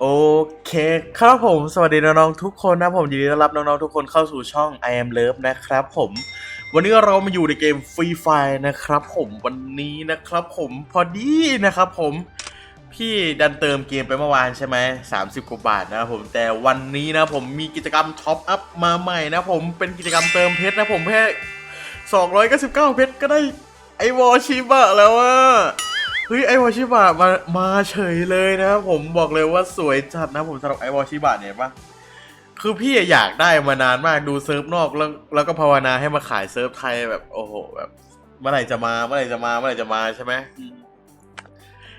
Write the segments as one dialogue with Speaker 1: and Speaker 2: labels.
Speaker 1: โอเคครับผมสวัสดีน้องๆทุกคนนะผมยินดีต้อนรับน้องๆทุกคนเข้าสู่ช่อง I am Love นะครับผมวันนี้เรามาอยู่ในเกม Free Fire นะครับผมวันนี้นะครับผมพอดีนะครับผมพี่ดันเติมเกมไปเมื่อวานใช่ไหม30กว่าบาทนะครับผมแต่วันนี้นะผมมีกิจกรรมท็อปอัพมาใหม่นะผมเป็นกิจกรรมเติมเพชรนะผมแค่299เพชรก็ได้ไอวอชิบะแล้วอะ เฮ้ยไอวอชิบะมามาเฉยเลยนะครับผมบอกเลยว่าสวยจัดนะผมสำหรับไอวอชิบะเนี่ยปะคือพี่อยากได้มานานมากดูเซิร์ฟนอกแล้วแล้วก็ภาวนาให้มาขายเซิร์ฟไทยแบบโอ้โหแบบเมื่อไหร่จะมาเมื่อไหร่จะมาเมื่อไหร่จะมาใช่ไหม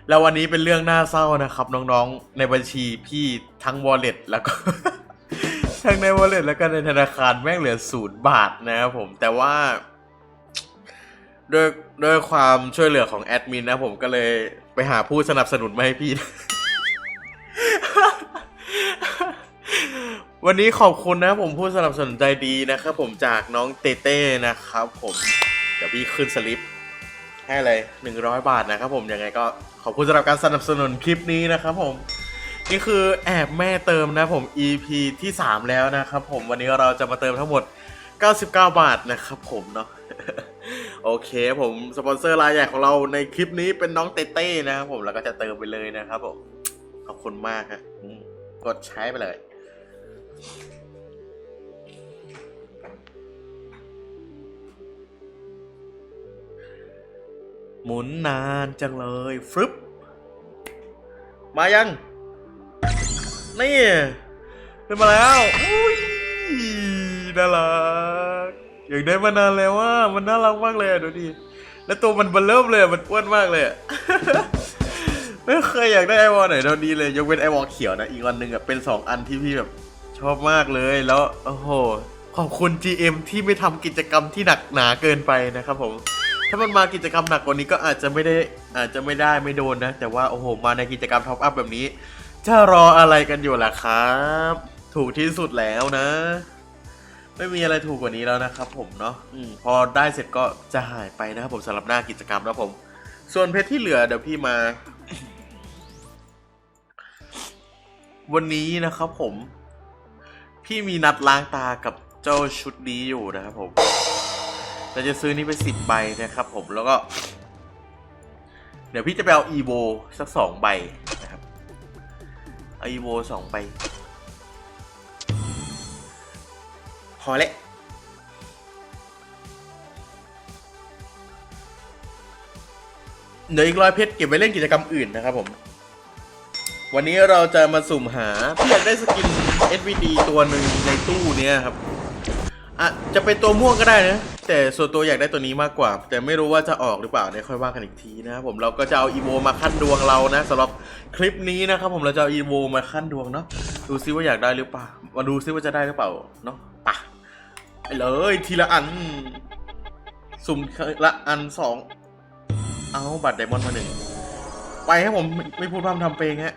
Speaker 1: แล้ววันนี้เป็นเรื่องน่าเศร้านะครับ น้องๆ ในบัญชีพี่ทั้ง wallet แล้วก็ทั้งใน wallet แล้วก็ในธนาคารแม่งเหลือศูนย์บาทนะครับผมแต่ว่า ด้วยด้วยความช่วยเหลือของแอดมินนะผมก็เลยไปหาผู้สนับสนุนมาให้พี่ วันนี้ขอบคุณนะผมผู้สนับสนุนใจดีนะครับผมจากน้องเต้เต้นะครับ ผมเดี๋ยวพี่ขึ้นสลิปให้เลยหนึ่งร้อยบาทนะครับผมยังไงก็ขอบคุณสำหรับการสนับสนุนคลิปนี้นะครับผมนี่คือแอบแม่เติมนะผม EP ที่ 3 แล้วนะครับผมวันนี้เราจะมาเติมทั้งหมด 99 บาทนะครับผมเนาะ โอเคผมสปอนเซอร์รายใหญ่ของเราในคลิปนี้เป็นน้องเต้เต้นะครับผมแล้วก็จะเติมไปเลยนะครับผมขอบคุณมากครับกดใช้ไปเลย หมุนนานจังเลยฟรึบมายัง นี่ขึ้นมาแล้วอุ้ยน่ารัก อยากได้มานานแล้วว่ามันน่ารักมากเลยอะดูดิแล้วตัวมันเบลเริ่มเลยอะมันอ้วนมากเลยอะไม่เคยอยากได้ไอวอลไหนเท่านี้เลยยกเว้นไอวอลเขียวนะอีกอันหนึ่งอะเป็นสองอันที่พี่แบบชอบมากเลยแล้วโอ้โหขอบคุณ GM ที่ไม่ทำกิจกรรมที่หนักหนาเกินไปนะครับผมถ้ามันมากิจกรรมหนักกว่านี้ก็อาจจะไม่ได้อาจจะไม่ได้ไม่โดนนะ แต่ว่าโอ้โหมาในกิจกรรมท็อปอัพแบบนี้ จะรออะไรกันอยู่ล่ะครับ ถูกที่สุดแล้วนะ ไม่มีอะไรถูกกว่านี้แล้วนะครับผมเนาะอืมพอได้เสร็จก็จะหายไปนะครับผมสำหรับหน้ากิจกรรมแล้วผม ส่วนเพชรที่เหลือเดี๋ยวพี่มา วันนี้นะครับผม พี่มีนัดล้างตากับเจ้าชุดนี้อยู่นะครับผมเราจะซื้อนี้ไปสิบใบนะครับผมแล้วก็ เดี๋ยวพี่จะไปเอาอีโวสักสองใบนะครับเอาอีโวสองใบ อแล้วเดี๋ยวอีกร้อยเพชรเก็บไว้เล่นกิจกรรมอื่นนะครับผม วันนี้เราจะมาสุ่มหาพี่อยากได้สกิน SVD ตัวหนึ่งในตู้เนี้ยครับอะจะเป็นตัวม่วงก็ได้นะ แต่ส่วนตัวอยากได้ตัวนี้มากกว่า แต่ไม่รู้ว่าจะออกหรือเปล่าเนี่ยค่อยว่ากันอีกทีนะครับผมเราก็จะเอาอีโวมาขั้นดวงเรานะสำหรับคลิปนี้นะครับผมเราจะเอาอีโวมาขั้นดวงเนาะดูซิว่าอยากได้หรือเปล่ามาดูซิว่าจะได้หรือเปล่าเนาะ ไปเลย ทีละอัน สุ่มละอันสอง เอาบัตรไดมอนด์มาหนึ่ง ไปให้ผมไม่ไม่พูดพร่ำทำเพลงฮะ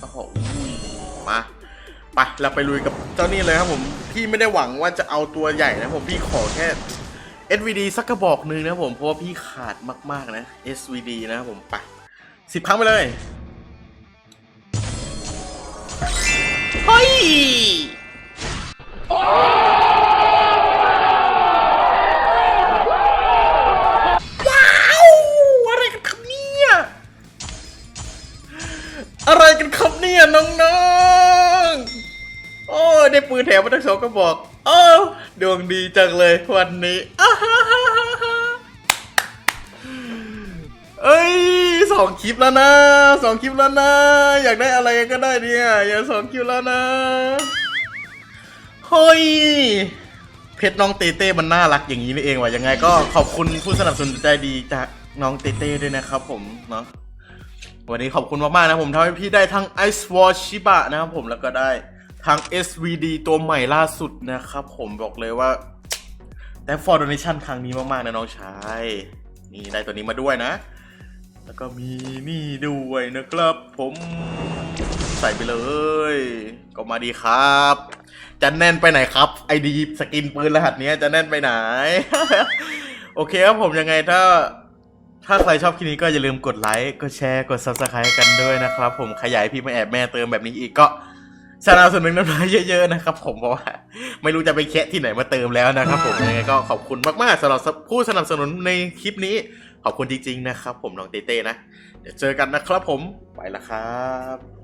Speaker 1: โอ้โหมาไปเราไปลุยกับเจ้านี่เลยครับผม พี่ไม่ได้หวังว่าจะเอาตัวใหญ่นะผมพี่ขอแค่ SVD สักกระบอกหนึ่งนะผม เพราะว่าพี่ขาดมาก ๆ นะ SVD นะผมไปสิบครั้งไปเลย ว้าวอะไรกันครับเนี่ย อะไรกันครับเนี่ยน้องๆ โอ้ได้ปืนแถมมาทั้งสองกระบอกโอ้ดวงดีจังเลยวันนี้อ้าฮ่าฮ่าฮ่าฮ่าเอ้ย สองคลิปแล้วนะสองคลิปแล้วนะ อยากได้อะไรก็ได้เนี่ยอย่าสองคลิปแล้วนะเฮ้ยเพชรน้องเต้เต้มันน่ารักอย่างนี้นี่เองว่ะยังไงก็ขอบคุณผู้สนับสนุนใจดีจากน้องเต้เต้ด้วยนะครับผมเนาะวันนี้ขอบคุณมากๆนะผมทำให้พี่ได้ทั้ง Ice Wall Shiba นะครับผมแล้วก็ได้ทั้ง SVD ตัวใหม่ล่าสุดนะครับผมบอกเลยว่าแต่ for donation ครั้งนี้มากๆนะน้องชาย นี่ได้ตัวนี้มาด้วยนะ แล้วก็มีนี่ด้วยนะครับ ผมใส่ไปเลย ก็มาดีครับ จะแน่นไปไหนครับ ไอดีสกินปืนรหัสเนี้ยจะแน่นไปไหน โอเคครับผมยังไงถ้า ถ้าใครชอบคลิปนี้ก็อย่าลืมกดไลค์ กดแชร์ กด subscribe กันด้วยนะครับผมขยายพี่มาแอบแม่เติมแบบนี้อีกก็สนับสนุนน้ำลายเยอะๆนะครับผมเพราะว่าไม่รู้จะไปแคะที่ไหนมาเติมแล้วนะครับผมยังไงก็ขอบคุณมากๆสำหรับผู้สนับสนุนในคลิปนี้ ขอบคุณจริงๆนะครับ ผมน้องเต้ๆนะ เดี๋ยวเจอกันนะครับผม ไปละครับ